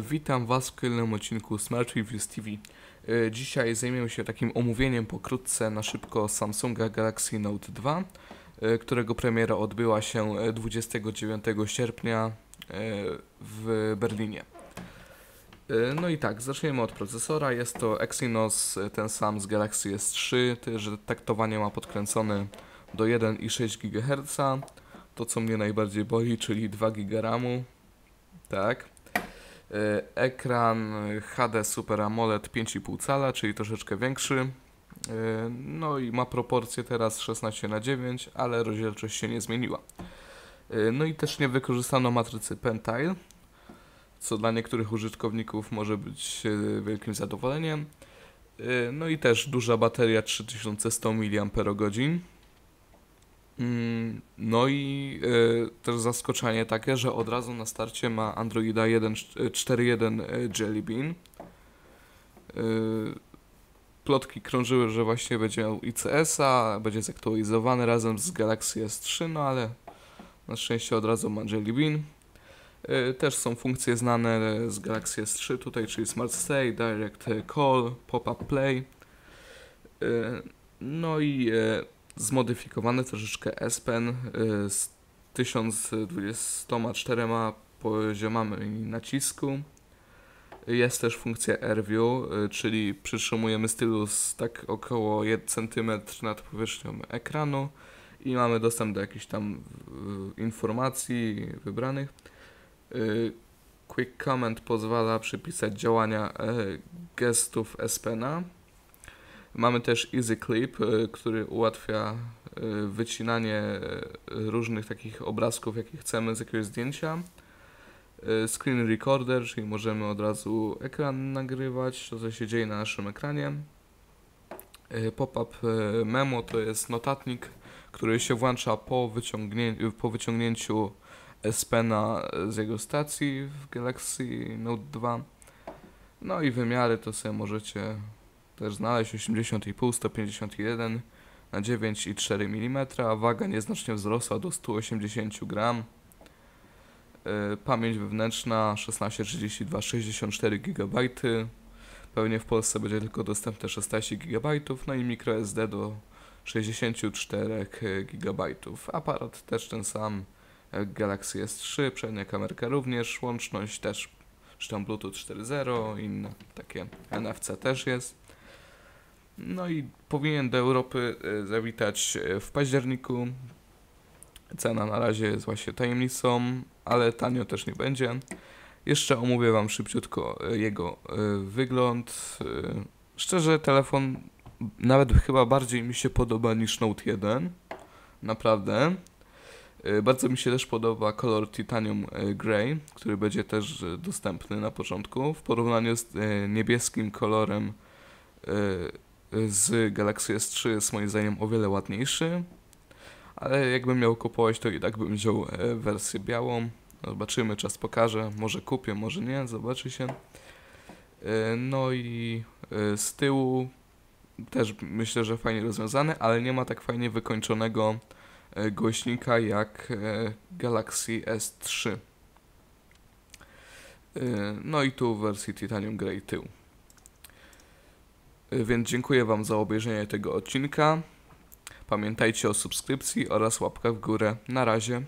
Witam Was w kolejnym odcinku Smart Reviews TV. E, Dzisiaj zajmiemy się takim omówieniem pokrótce na szybko Samsunga Galaxy Note 2, e, którego premiera odbyła się e, 29 sierpnia e, w Berlinie. No i tak, zaczniemy od procesora. Jest to Exynos, ten sam z Galaxy S3, tyle że taktowanie ma podkręcone do 1,6 GHz. To co mnie najbardziej boli, czyli 2 GB RAMu. Tak. E, Ekran HD Super AMOLED 5,5 cala, czyli troszeczkę większy. E, No i ma proporcje teraz 16 na 9, ale rozdzielczość się nie zmieniła. E, No i też nie wykorzystano matrycy Pentile, co dla niektórych użytkowników może być wielkim zadowoleniem. No i też duża bateria 3100 mAh. Mm, No i e, też zaskoczenie takie, że od razu na starcie ma Androida 1 e, 4.1 e, Jelly Bean. Plotki krążyły, że właśnie będzie miał ICS-a, będzie zaktualizowany razem z Galaxy S3, no ale na szczęście od razu ma Jelly Bean. Też są funkcje znane z Galaxy S3 tutaj, czyli Smart Stay, Direct Call, Pop-up Play. No i zmodyfikowany troszeczkę S Pen y, z 1024 poziomami nacisku. Jest też funkcja AirView, y, czyli przytrzymujemy stylus tak około 1 cm nad powierzchnią ekranu i mamy dostęp do jakichś tam y, informacji wybranych. Quick Comment pozwala przypisać działania gestów S Pena. Mamy też Easy Clip, y, który ułatwia y, wycinanie y, różnych takich obrazków, jakie chcemy z jakiegoś zdjęcia. Screen Recorder, czyli możemy od razu ekran nagrywać, to co się dzieje na naszym ekranie. Pop-up memo to jest notatnik, który się włącza po, wyciągnię- po wyciągnięciu S Pena z jego stacji w Galaxy Note 2. No i wymiary to sobie możecie też znaleźć 80,5, 151 na 9,4 mm, a waga nieznacznie wzrosła do 180 gram. Yy, Pamięć wewnętrzna 1632 64 GB. Pewnie w Polsce będzie tylko dostępne 16 GB, no i microSD do 64 GB. Aparat też ten sam jak Galaxy S3, przednia kamerka również, łączność też, czy tam Bluetooth 4.0, inne takie NFC też jest. No i powinien do Europy e, zawitać e, w październiku. Cena na razie jest właśnie tajemnicą, ale tanio też nie będzie. Jeszcze omówię Wam szybciutko e, jego wygląd. Szczerze, telefon nawet chyba bardziej mi się podoba niż Note 1. Naprawdę. Bardzo mi się też podoba kolor Titanium Grey, który będzie też dostępny na początku. W porównaniu z niebieskim kolorem z Galaxy S3 jest moim zdaniem o wiele ładniejszy. Ale jakbym miał kupować, to i tak bym wziął e, wersję białą. Zobaczymy, czas pokaże. Może kupię, może nie, zobaczy się. E, No i e, z tyłu też myślę, że fajnie rozwiązane, ale nie ma tak fajnie wykończonego głośnika jak Galaxy S3. E, No i tu w wersji Titanium Grey tył. E, Więc dziękuję Wam za obejrzenie tego odcinka. Pamiętajcie o subskrypcji oraz łapkach w górę. Na razie.